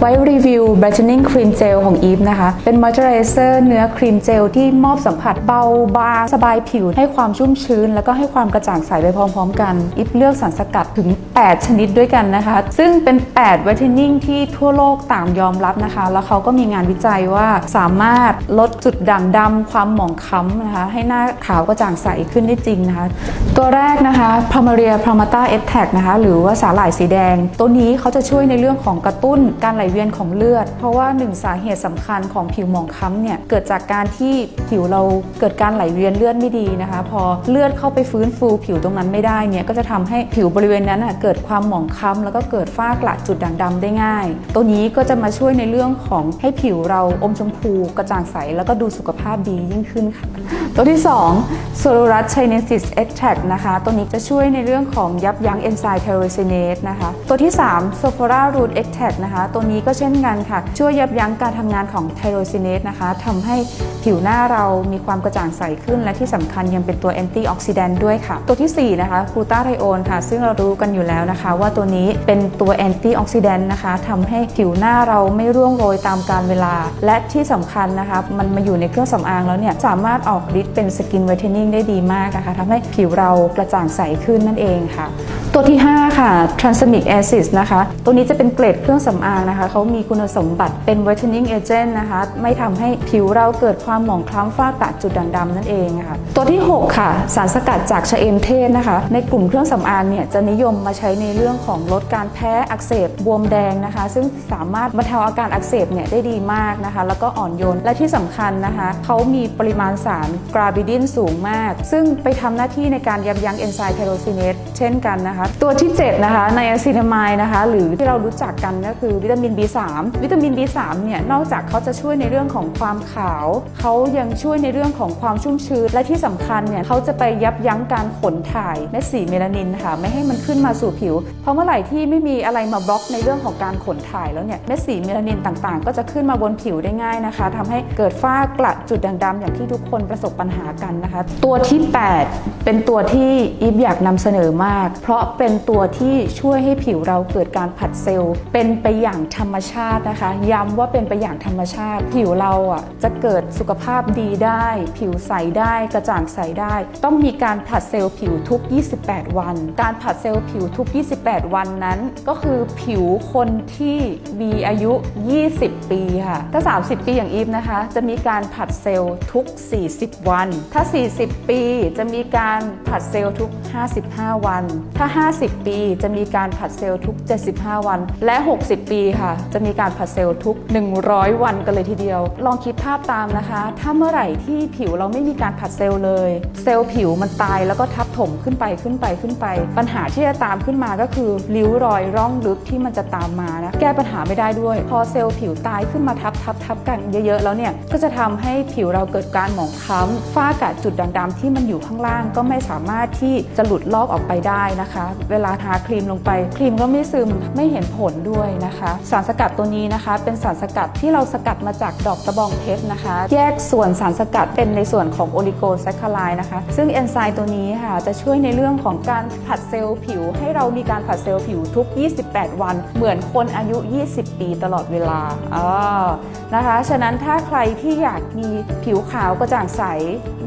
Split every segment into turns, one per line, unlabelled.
ไว้รีวิว brightening cream gel ของ Eve นะคะ เป็น moisturizer เนื้อครีมเจลที่มอบสัมผัสเบาบาง สบายผิว ให้ความชุ่มชื้น แล้วก็ให้ความกระจ่างใสไปพร้อมๆ กัน Eve เลือกสารสกัดถึง 8 ชนิดด้วยกันนะคะ ซึ่งเป็น8 whitening ที่ทั่วโลกต่างยอมรับนะคะ แล้วเขาก็มีงานวิจัยว่าสามารถลดจุดด่างดำความหมองคล้ำนะคะ ให้หน้าขาวกระจ่างใสขึ้นได้จริงนะคะ ตัวแรกนะคะ p r a m a r i a Pramata e t a c นะคะ หรือว่าสาหร่ายสีแดง ตัวนี้เขาจะช่วยในเรื่องของกระตุ้นการไหลเวียนของเลือด เพราะว่าหนึ่งสาเหตุสำคัญของผิวหมองคล้ำเนี่ย เกิดจากการที่ผิวเราเกิดการไหลเวียนเลือดไม่ดีนะคะ พอเลือดเข้าไปฟื้นฟูผิวตรงนั้นไม่ได้เนี่ยก็จะทำให้ผิวบริเวณนั้นน่ะเกิดความหมองคล้ำแล้วก็เกิดฝ้ากระจุดด่างดำได้ง่าย ตัวนี้ก็จะมาช่วยในเรื่องของให้ผิวเราอมชมพูกระจ่างใส แล้วก็ดูสุขภาพดียิ่งขึ้นค่ะ ตัวที่2 s o l u r u s chinesis extract นะคะ ตัวนี้จะช่วยในเรื่องของยับยั้งเอนไซม์ไทโรซินเนสนะคะ ตัวที่3 s o p h o r a root extract นะคะ ตัวนี้ก็เช่นกันค่ะ ช่วยยับยั้งการทำงานของไทโรซินเนสนะคะทำให้ผิวหน้าเรามีความกระจ่างใสขึ้น และที่สำคัญยังเป็นตัวแอนตี้ออกซิแดนต์ด้วยค่ะ ตัวทีสี่4นะคะกลูตาไทโอนค่ะ ซึ่งเรารู้กันอยู่แล้วนะคะ ว่าตัวนี้เป็นตัวแอนตี้ออกซิแดนต์นะคะทำให้ผิวหน้าเราไม่ร่วงโรยตามกาลเวลา และที่สำคัญนะคะมันมาอยู่ในเครื่องสำอางแล้วเนี่ยสามารถออกฤทธิ์เป็นสกินไวท์เทนนิ่งได้ดีมากนะคะทำให้ผิวเรากระจ่างใสขึ้นนั่นเองค่ะตัวที่ 5 ค่ะ Transamic Acid นะคะ ตัวนี้จะเป็นเกรดเครื่องสำอางนะคะ เขามีคุณสมบัติเป็น whitening agent นะคะ ไม่ทำให้ผิวเราเกิดความหมองคล้ำฝ้ากระจุดด่างดำนั่นเองค่ะ ตัวที่ 6 ค่ะ สารสกัดจากชะเอมเทศนะคะ ในกลุ่มเครื่องสำอางเนี่ย จะนิยมมาใช้ในเรื่องของลดการแพ้อักเสบบวมแดงนะคะ ซึ่งสามารถบรรเทาอาการอักเสบเนี่ยได้ดีมากนะคะ แล้วก็อ่อนโยน และที่สำคัญนะคะ เขามีปริมาณสารกราบิดินสูงมาก ซึ่งไปทำหน้าที่ในการยับยั้งเอนไซม์ไทโรซินเนสเช่นกันนะคะตัวที่ 7 นะคะไนอะซินามายนะคะ หรือที่เรารู้จักกันก็คือวิตามิน B3 วิตามิน B3 เนี่ยนอกจากเขาจะช่วยในเรื่องของความขาว เขายังช่วยในเรื่องของความชุ่มชื้น และที่สำคัญเนี่ยเขาจะไปยับยั้งการขนถ่ายเม็ดสีเมลานินค่ะไม่ให้มันขึ้นมาสู่ผิว เพราะเมื่อไหร่ที่ไม่มีอะไรมาบล็อกในเรื่องของการขนถ่ายแล้วเนี่ยเม็ดสีเมลานินต่างๆ ก็จะขึ้นมาบนผิวได้ง่ายนะคะทำให้เกิดฝ้ากระจุดด่างดำอย่างที่ทุกคนประสบปัญหากันนะคะ ตัวที่ 8 เป็นตัวที่อีฟอยากนำเสนอมาก เพราะเป็นตัวที่ช่วยให้ผิวเราเกิดการผัดเซลล์ เป็นไปอย่างธรรมชาตินะคะ ย้ำว่าเป็นไปอย่างธรรมชาติ ผิวเราอะจะเกิดสุขภาพดีได้ ผิวใสได้กระจ่างใสได้ ต้องมีการผัดเซลล์ผิวทุก 28 วัน การผัดเซลล์ผิวทุก 28 วันนั้น ก็คือผิวคนที่มีอายุ 20 ปีค่ะถ้า 30 ปีอย่างอีฟนะคะ จะมีการผัดเซลล์ทุก 40 วัน ถ้า 40 ปีจะมีการผัดเซลล์ทุก 55 วัน ถ้า50 ปี จะมีการผัดเซลล์ทุก 75 วัน และ 60 ปีค่ะ จะมีการผัดเซลล์ทุก 100 วันกันเลยทีเดียว ลองคิดภาพตามนะคะ ถ้าเมื่อไหร่ที่ผิวเราไม่มีการผัดเซลล์เลย เซลล์ผิวมันตายแล้วก็ทับถมขึ้นไปขึ้นไปขึ้นไป ปัญหาที่จะตามขึ้นมาก็คือริ้วรอยร่องลึกที่มันจะตามมานะแก้ปัญหาไม่ได้ด้วย พอเซลล์ผิวตายขึ้นมาทับทับทับกันเยอะๆแล้วเนี่ยก็จะทำให้ผิวเราเกิดการหมองคล้ำฝ้ากระจุดด่างดำที่มันอยู่ข้างล่างก็ไม่สามารถที่จะหลุดลอกออกไปได้นะคะเวลาทาครีมลงไป ครีมก็ไม่ซึมไม่เห็นผลด้วยนะคะ สารสกัดตัวนี้นะคะ เป็นสารสกัดที่เราสกัดมาจากดอกตะบองเพชรนะคะ แยกส่วนสารสกัดเป็นในส่วนของโอลิโกแซคคาไลนะคะ ซึ่งเอนไซม์ตัวนี้ค่ะจะช่วยในเรื่องของการผัดเซลล์ผิว ให้เรามีการผัดเซลล์ผิวทุก 28 วัน เหมือนคนอายุ 20 ปีตลอดเวลาอ่านะคะ ฉะนั้นถ้าใครที่อยากมีผิวขาวกระจ่างใส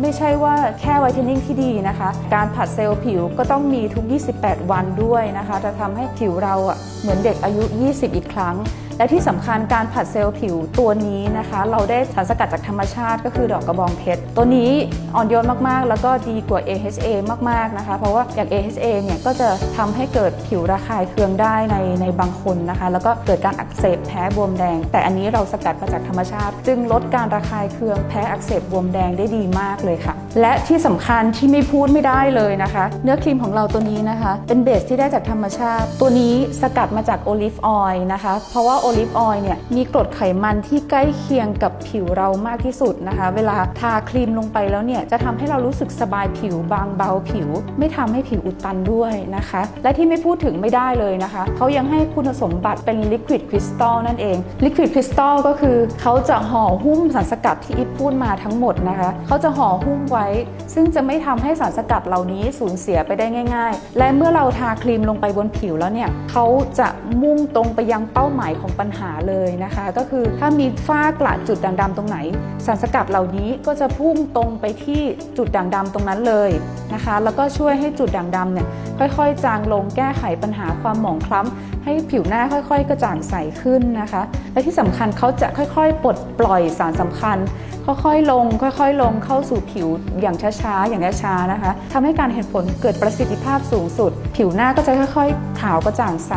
ไม่ใช่ว่าแค่ไวท์เทนนิ่งที่ดีนะคะ การผัดเซลล์ผิวก็ต้องมีทุก 28วันด้วยนะคะ จะทำให้ผิวเราเหมือนเด็กอายุ 20 อีกครั้ง และที่สำคัญการผัดเซลล์ผิวตัวนี้นะคะ เราได้สารสกัดจากธรรมชาติก็คือดอกกระบองเพชร ตัวนี้อ่อนโยนมากๆ แล้วก็ดีกว่า AHA มากๆนะคะ เพราะว่าอย่าง AHA เนี่ยก็จะทำให้เกิดผิวระคายเคืองได้ในในบางคนนะคะ แล้วก็เกิดการอักเสบแพ้บวมแดง แต่อันนี้เราสกัดมาจากธรรมชาติ จึงลดการระคายเคืองแพ้อักเสบบวมแดงได้ดีมากเลยค่ะ และที่สำคัญที่ไม่พูดไม่ได้เลยนะคะ เนื้อครีมของเราตัวนี้นะคะ เป็นเบสที่ได้จากธรรมชาติ ตัวนี้สกัดมาจากโอลิฟออยล์นะคะ เพราะว่าโอลิฟออยล์เนี่ยมีกรดไขมันที่ใกล้เคียงกับผิวเรามากที่สุดนะคะ เวลาทาครีมลงไปแล้วเนี่ยจะทำให้เรารู้สึกสบายผิวบางเบาผิว ไม่ทำให้ผิวอุดตันด้วยนะคะ และที่ไม่พูดถึงไม่ได้เลยนะคะเขายังให้คุณสมบัติเป็นลิควิดคริสตัลนั่นเองลิควิดคริสตัลก็คือเขาจะห่อหุ้มสารสกัดที่อิฟพูดมาทั้งหมดนะคะเขาจะห่อหุ้มไว้ ซึ่งจะไม่ทำให้สารสกัดเหล่านี้สูญเสียไปได้ง่าย ๆ และเมื่อเราทาครีมลงไปบนผิวแล้วเนี่ยเขาจะมุ่งตรงไปยังเป้าหมายของปัญหาเลยนะคะ ก็คือถ้ามีฝ้ากระจุดด่างดำตรงไหน สารสกัดเหล่านี้ก็จะพุ่งตรงไปที่จุดด่างดำตรงนั้นเลยนะคะ แล้วก็ช่วยให้จุดด่างดำเนี่ยค่อยๆ จางลงแก้ไขปัญหาความหมองคล้ำ ให้ผิวหน้าค่อยๆ กระจ่างใสขึ้นนะคะ และที่สำคัญเขาจะค่อยๆ ปลดปล่อยสารสำคัญ ค่อยๆ ลง ค่อยๆ ลงเข้าสู่ผิวอย่างช้าๆ อย่างช้าๆ นะคะทำให้การเห็นผลเกิดประสิทธิภาพสูงสุด ผิวหน้าก็จะค่อยๆ ขาวกระจ่างใส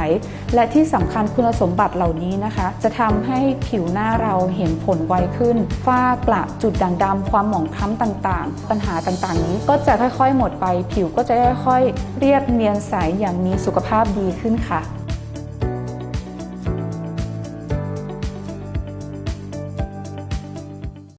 และที่สำคัญคุณสมบัติเหล่านี้นะคะ จะทำให้ผิวหน้าเราเห็นผลไวขึ้น ฝ้ากระจุดด่างดำความหมองคล้ำต่างๆ ปัญหาต่างๆ นี้ก็จะค่อยๆ หมดไป ผิวก็จะค่อยๆ เรียบเนียนใสอย่างมีสุขภาพดีขึ้นค่ะ